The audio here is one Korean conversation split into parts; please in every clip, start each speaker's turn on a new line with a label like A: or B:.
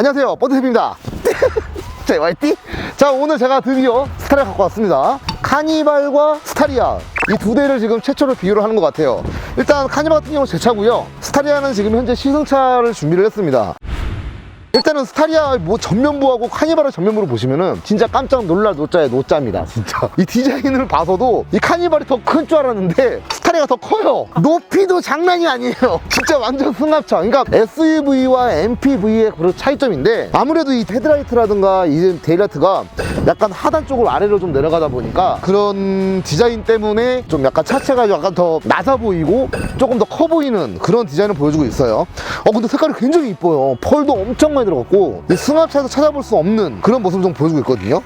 A: 안녕하세요. 버드쌤입니다. JYT 자 오늘 제가 드디어 스타리아 갖고 왔습니다. 카니발과 스타리아. 이 두 대를 지금 최초로 비교를 하는 것 같아요. 일단 카니발 같은 경우는 제 차고요. 스타리아는 지금 현재 시승차를 준비를 했습니다 일단은 스타리아 뭐 전면부하고 카니발의 전면부를 보시면은 진짜 깜짝 놀랄 노자의 노자입니다 진짜. 이 디자인을 봐서도 이 카니발이 더 큰 줄 알았는데 스타리아가 더 커요. 높이도 장난이 아니에요. 진짜 완전 승합차 그러니까 SUV와 MPV의 그런 차이점인데 아무래도 이 헤드라이트라든가 이 데일라이트가 약간 하단 쪽으로 아래로 좀 내려가다 보니까 그런 디자인 때문에 좀 약간 차체가 약간 더 낮아 보이고 조금 더 커 보이는 그런 디자인을 보여주고 있어요. 어 근데 색깔이 굉장히 이뻐요. 펄도 엄청 들어갔고 이 승합차에서 찾아볼 수 없는 그런 모습을 좀 보여주고 있거든요.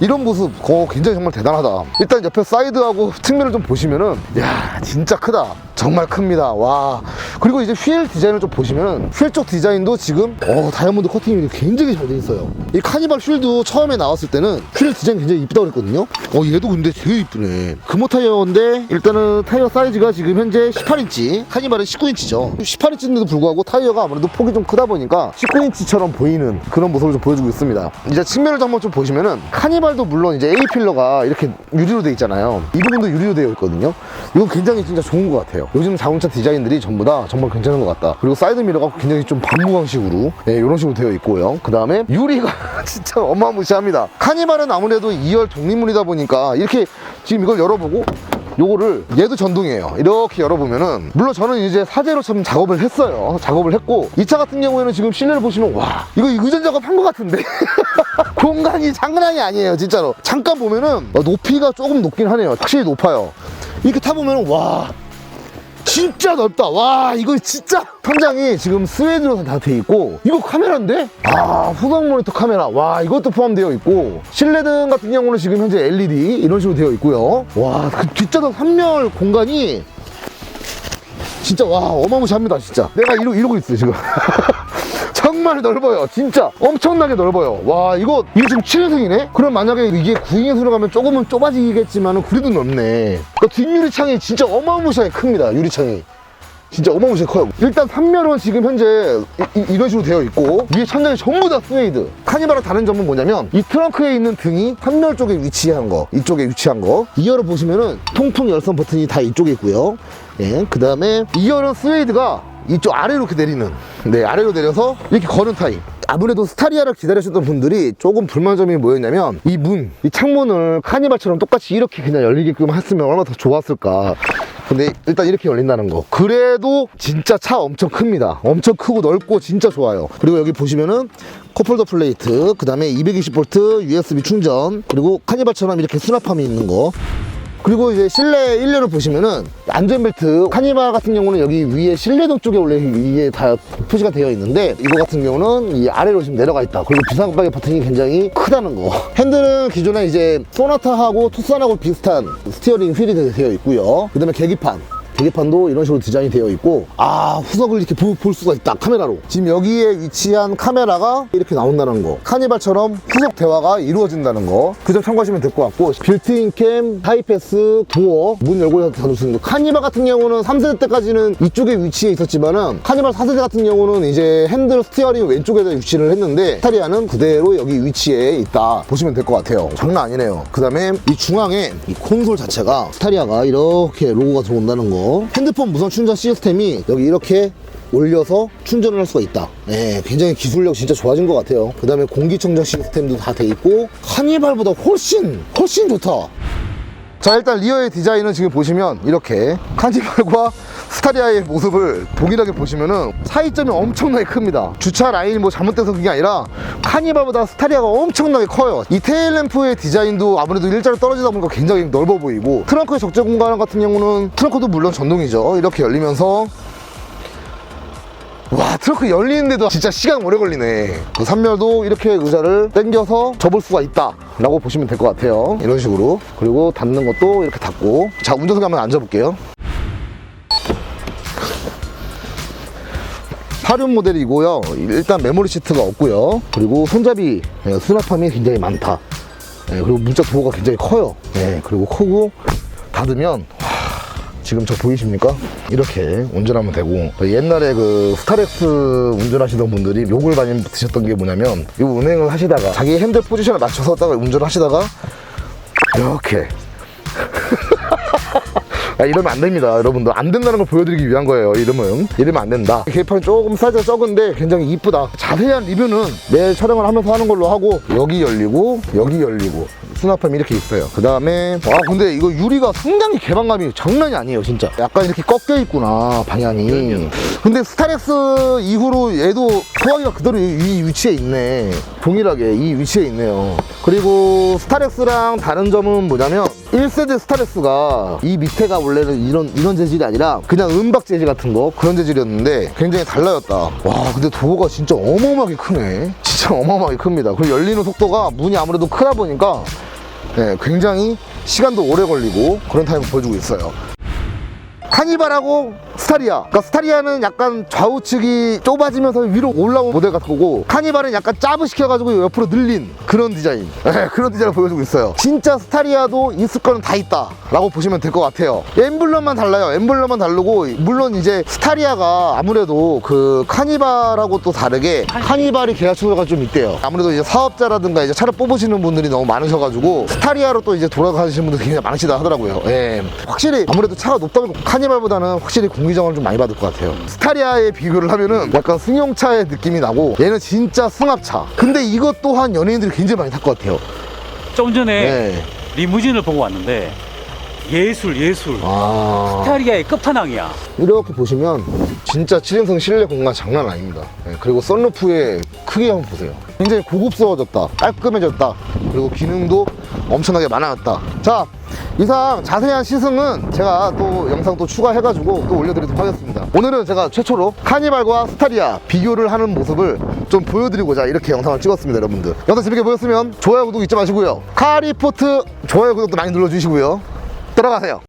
A: 이런 모습 어, 굉장히 정말 대단하다. 일단 옆에 사이드하고 측면을 좀 보시면은 야 진짜 크다. 정말 큽니다. 와. 그리고 이제 휠 디자인을 좀 보시면은 휠 쪽 디자인도 지금 어 다이아몬드 커팅이 굉장히 잘 돼 있어요. 이 카니발 휠도 처음에 나왔을 때는 휠 디자인 굉장히 이쁘다고 그랬거든요. 어 얘도 근데 되게 이쁘네. 금호 타이어인데 일단은 타이어 사이즈가 지금 현재 18인치 카니발은 19인치죠. 18인치인데도 불구하고 타이어가 아무래도 폭이 좀 크다 보니까 19인치처럼 보이는 그런 모습을 좀 보여주고 있습니다. 이제 측면을 좀 한번 좀 보시면은 카니발도 물론 이제 A 필러가 이렇게 유리로 돼 있잖아요. 이 부분도 유리로 되어 있거든요. 이건 굉장히 진짜 좋은 것 같아요. 요즘 자동차 디자인들이 전부 다 정말 괜찮은 것 같다. 그리고 사이드 미러가 굉장히 좀 반무광식으로 네, 이런 식으로 되어 있고요. 그 다음에 유리가 진짜 어마무시합니다. 카니발은 아무래도 2열 독립문이다 보니까 이렇게 지금 이걸 열어보고 요거를 얘도 전동이에요. 이렇게 열어보면은 물론 저는 이제 사제로 좀 작업을 했어요. 작업을 했고 이 차 같은 경우에는 지금 실내를 보시면 와 이거 의전 작업 한 것 같은데? 공간이 장난이 아니에요 진짜로. 잠깐 보면은 어, 높이가 조금 높긴 하네요. 확실히 높아요. 이렇게 타보면은 와 진짜 넓다. 와, 이거 진짜. 천장이 지금 스웨드로 다 돼 있고, 이거 카메라인데? 아, 후방 모니터 카메라. 와, 이것도 포함되어 있고, 실내등 같은 경우는 지금 현재 LED 이런 식으로 되어 있고요. 와, 그 뒷좌석 3열 공간이 진짜 와, 어마무시합니다, 진짜. 내가 이러, 이러고 있어요, 지금. 정말 넓어요. 진짜 엄청나게 넓어요. 와 이거 이게 지금 7회승이네? 그럼 만약에 이게 9인승으로 가면 조금은 좁아지겠지만 그래도 넓네. 그 뒷유리창이 진짜 어마무시하게 큽니다. 유리창이. 진짜 어마무시하게 커요. 일단 3면은 지금 현재 이, 런 식으로 되어 있고 위에 천장이 전부 다 스웨이드. 카니발의 다른 점은 뭐냐면 이 트렁크에 있는 등이 3면 쪽에 위치한 거, 이쪽에 위치한 거. 2열을 보시면은 통풍 열선 버튼이 다 이쪽에 있고요. 예, 그 다음에 2열은 스웨이드가 이쪽 아래로 이렇게 내리는 네 아래로 내려서 이렇게 거는 타입 아무래도 스타리아를 기다리셨던 분들이 조금 불만점이 뭐였냐면 이 문, 이 창문을 카니발처럼 똑같이 이렇게 그냥 열리게끔 했으면 얼마나 더 좋았을까. 근데 일단 이렇게 열린다는 거. 그래도 진짜 차 엄청 큽니다. 엄청 크고 넓고 진짜 좋아요. 그리고 여기 보시면은 컵홀더 플레이트 그 다음에 220V USB 충전 그리고 카니발처럼 이렇게 수납함이 있는 거 그리고 이제 실내 1륜을 보시면은 안전벨트 카니발 같은 경우는 여기 위에 실내등 쪽에 원래 위에 다 표시가 되어 있는데 이거 같은 경우는 이 아래로 지금 내려가 있다. 그리고 비상깜빡이 버튼이 굉장히 크다는 거. 핸들은 기존에 이제 소나타하고 투싼하고 비슷한 스티어링 휠이 되어 있고요. 그 다음에 계기판 계기판도 이런 식으로 디자인이 되어 있고 아 후석을 이렇게 보- 볼 수가 있다 카메라로. 지금 여기에 위치한 카메라가 이렇게 나온다는 거. 카니발처럼 후석 대화가 이루어진다는 거 그 점 참고하시면 될 것 같고 빌트인 캠 하이패스 도어 문 열고 닫을 수 있는 거. 카니발 같은 경우는 3세대 때까지는 이쪽에 위치해 있었지만은 카니발 4세대 같은 경우는 이제 핸들 스티어링 왼쪽에 위치를 했는데 스타리아는 그대로 여기 위치에 있다. 보시면 될 것 같아요. 장난 아니네요. 그 다음에 이 중앙에 이 콘솔 자체가 스타리아가 이렇게 로고가 들어온다는 거 핸드폰 무선 충전 시스템이 여기 이렇게 올려서 충전을 할 수가 있다. 네, 굉장히 기술력 진짜 좋아진 것 같아요. 그 다음에 공기청정 시스템도 다 돼 있고 카니발보다 훨씬 훨씬 좋다. 자 일단 리어의 디자인은 지금 보시면 이렇게 카니발과 스타리아의 모습을 동일하게 보시면은 차이점이 엄청나게 큽니다. 주차 라인이 뭐 잘못돼서 그게 아니라 카니발보다 스타리아가 엄청나게 커요. 이 테일 램프의 디자인도 아무래도 일자로 떨어지다 보니까 굉장히 넓어 보이고 트렁크의 적재 공간 같은 경우는 트렁크도 물론 전동이죠. 이렇게 열리면서 와 트렁크 열리는데도 진짜 시간 오래 걸리네. 그 3열도 이렇게 의자를 당겨서 접을 수가 있다 라고 보시면 될 것 같아요. 이런 식으로. 그리고 닫는 것도 이렇게 닫고. 자 운전석에 한번 앉아볼게요 8륜 모델이고요. 일단 메모리 시트가 없고요. 그리고 손잡이 예, 수납함이 굉장히 많다. 예, 그리고 문자 도어가 굉장히 커요. 예, 그리고 크고 닫으면 와, 지금 저 보이십니까? 이렇게 운전하면 되고. 옛날에 그 스타렉스 운전하시던 분들이 욕을 많이 드셨던 게 뭐냐면 이 운행을 하시다가 자기 핸들 포지션을 맞춰서 딱 운전하시다가 이렇게 아, 이러면 안 됩니다, 여러분들. 안 된다는 걸 보여드리기 위한 거예요, 이름은. 이러면 안 된다. 계판이 조금 사이즈가 적은데 굉장히 이쁘다. 자세한 리뷰는 내일 촬영을 하면서 하는 걸로 하고, 여기 열리고, 여기 열리고, 수납함이 이렇게 있어요. 그 다음에, 와, 근데 이거 유리가 상당히 개방감이 장난이 아니에요, 진짜. 약간 이렇게 꺾여 있구나, 방향이. 근데 스타렉스 이후로 얘도 소화기가 그대로 이, 이 위치에 있네. 동일하게 이 위치에 있네요. 그리고 스타렉스랑 다른 점은 뭐냐면, 1세대 스타렉스가 이 밑에가 원래는 이런 이런 재질이 아니라 그냥 은박 재질 같은 거 그런 재질이었는데 굉장히 달라졌다. 와 근데 도어가 진짜 어마어마하게 크네. 진짜 어마어마하게 큽니다. 그리고 열리는 속도가 문이 아무래도 크다 보니까 네, 굉장히 시간도 오래 걸리고 그런 타입을 보여주고 있어요. 카니발하고 스타리아. 그러니까 스타리아는 약간 좌우측이 좁아지면서 위로 올라온 모델 같은 거고 카니발은 약간 짜부 시켜가지고 옆으로 늘린 그런 디자인. 네, 그런 디자인을 보여주고 있어요. 진짜 스타리아도 거는 다 있다라고 보시면 될 것 같아요. 엠블럼만 달라요. 엠블럼만 다르고 물론 이제 스타리아가 아무래도 그 카니발하고 또 다르게 카니발이 계약처가 좀 있대요. 아무래도 이제 사업자라든가 이제 차를 뽑으시는 분들이 너무 많으셔가지고 스타리아로 또 이제 돌아가시는 분들이 굉장히 많으시다 하더라고요. 예. 확실히 아무래도 차가 높다 보니까 카니발보다는 확실히 공 기정을 좀 많이 받을 것 같아요. 스타리아에 비교를 하면은 약간 승용차의 느낌이 나고 얘는 진짜 승합차. 근데 이것 또한 연예인들이 굉장히 많이 탈 것 같아요.
B: 좀 전에
A: 네.
B: 리무진을 보고 왔는데 예술 예술
A: 아.
B: 스타리아의 끝판왕이야
A: 이렇게 보시면 진짜 7인승 실내 공간 장난 아닙니다. 네, 그리고 썬루프의 크기 한번 보세요. 굉장히 고급스러워졌다. 깔끔해졌다. 그리고 기능도 엄청나게 많아졌다. 자, 이상 자세한 시승은 제가 또 영상 또 추가해가지고 또 올려드리도록 하겠습니다. 오늘은 제가 최초로 카니발과 스타리아 비교를 하는 모습을 좀 보여드리고자 이렇게 영상을 찍었습니다, 여러분들. 영상 재밌게 보셨으면 좋아요, 구독 잊지 마시고요. 카리포트 좋아요, 구독도 많이 눌러주시고요. 들어가세요.